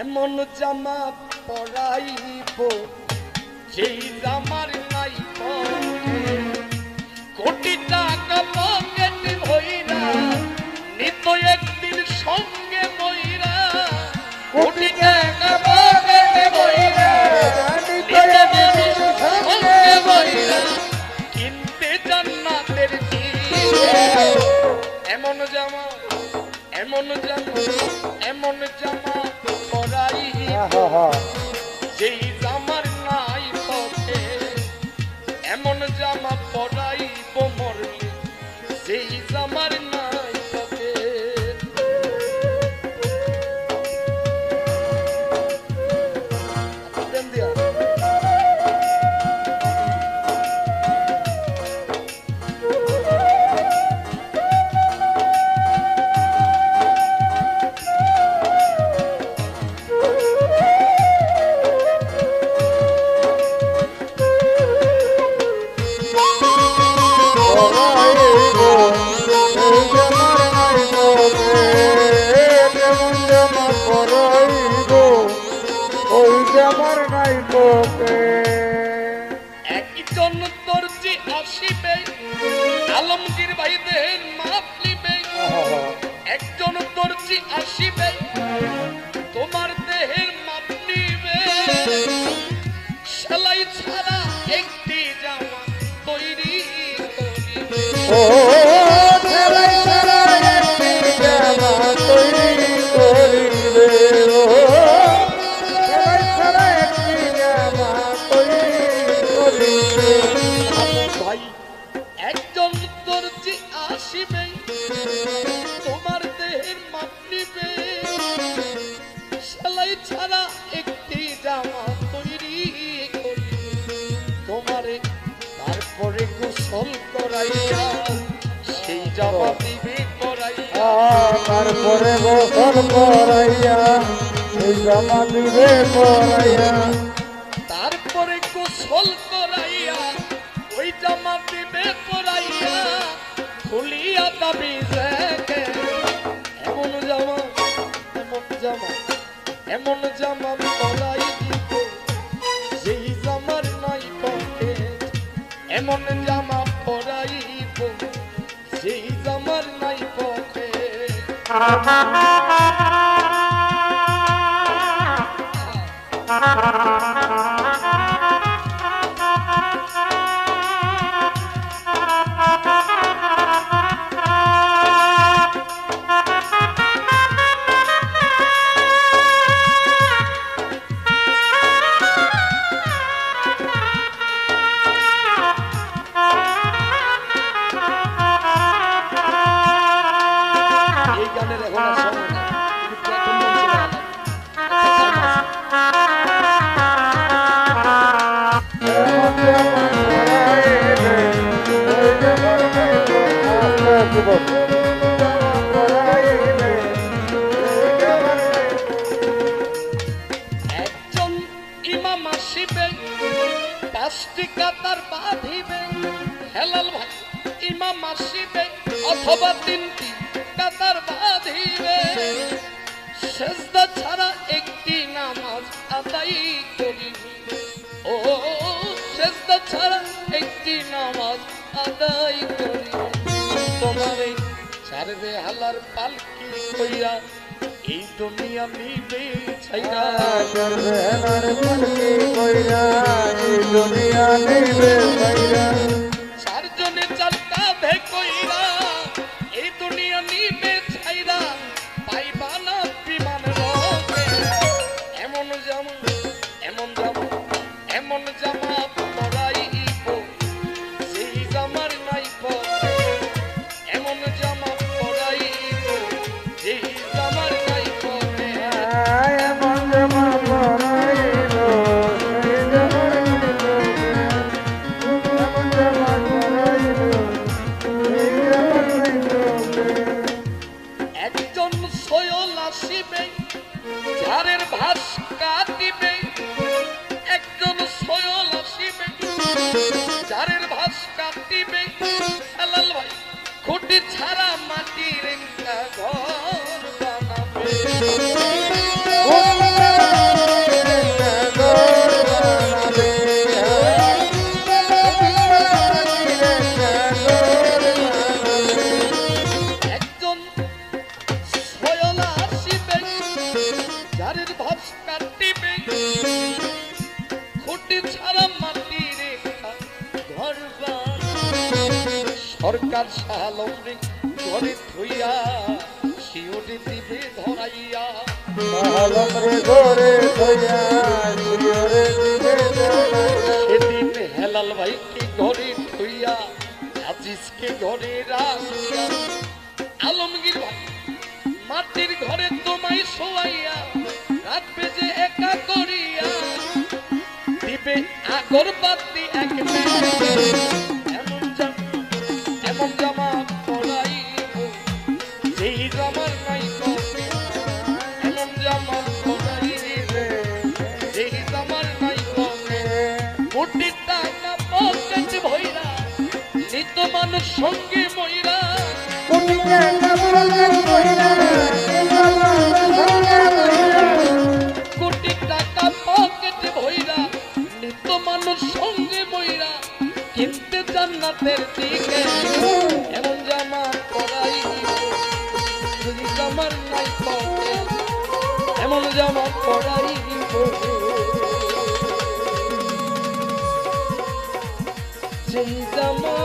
এমন জামা পরাইব, যেই জামার নাই। কোটি টাকা পকেট ভইরা, নিত একদিন সঙ্গে বইরা কোটি টাকা পকেট কিনতে জান্নাতের এমন জামা এমন জামা এমন জামা যেই জামার নাই পথে এমন জামা পরাই মরলে যেই আমার নাই তোকে একজন দর্জি আসিবে আলমগীর ভাই দেন মাপ নিবে। একজন দর্জি আসিবে তোমার দেহের মাপ নিবে। সেলাই ছাড়া একটি জামা তৈরি করিবে। তারপরে গোসল করাইয়া এই জামা তারপরে গোসল করাইয়া, ওই জামা এমন জামা এমন জামা এমন জামা যেই জামার নাই পকেট, এমন জামা পকেট এই অথবা তিনটি কাতার বাঁধিবে। সেজদা ছাড়া একটি নামাজ আদায় করিবে ও সেজদা ছাড়া একটি নামাজ আদায় করিবে তোমারে ছাড়বে হালার পালকি কইরা এই দুনিয়া নিবে ছাইরা। করবে হেলার পালকি কইরা, এই দুনিয়া নিবে একজন সয়ল আসিবে ঝাড়ের ভাস কাটিবে সরকার শালমরে ঘরে থইয়া দিবে ধরাইয়া। ঘরে থইয়া শিওরে দিবে সেদিন হেলাল ভাইকে ঘরে থইয়া আজিজকে ঘরে রাখিয়া আলমগীর ভাই মাটির ঘরে তোমায় শোয়াইয়া রাখবে যে একা করিয়া দিবে আগরবাতি এক এমন জামা পরাইব যেই জামার নাই এমন জামা পরাইব যেই জামার নাই কোটি টাকা পকেট ভইরা নিত মানুষ সঙ্গে মইরা। কোটি টাকা বলে কইরা, এমন জামা পরাই সেই জামা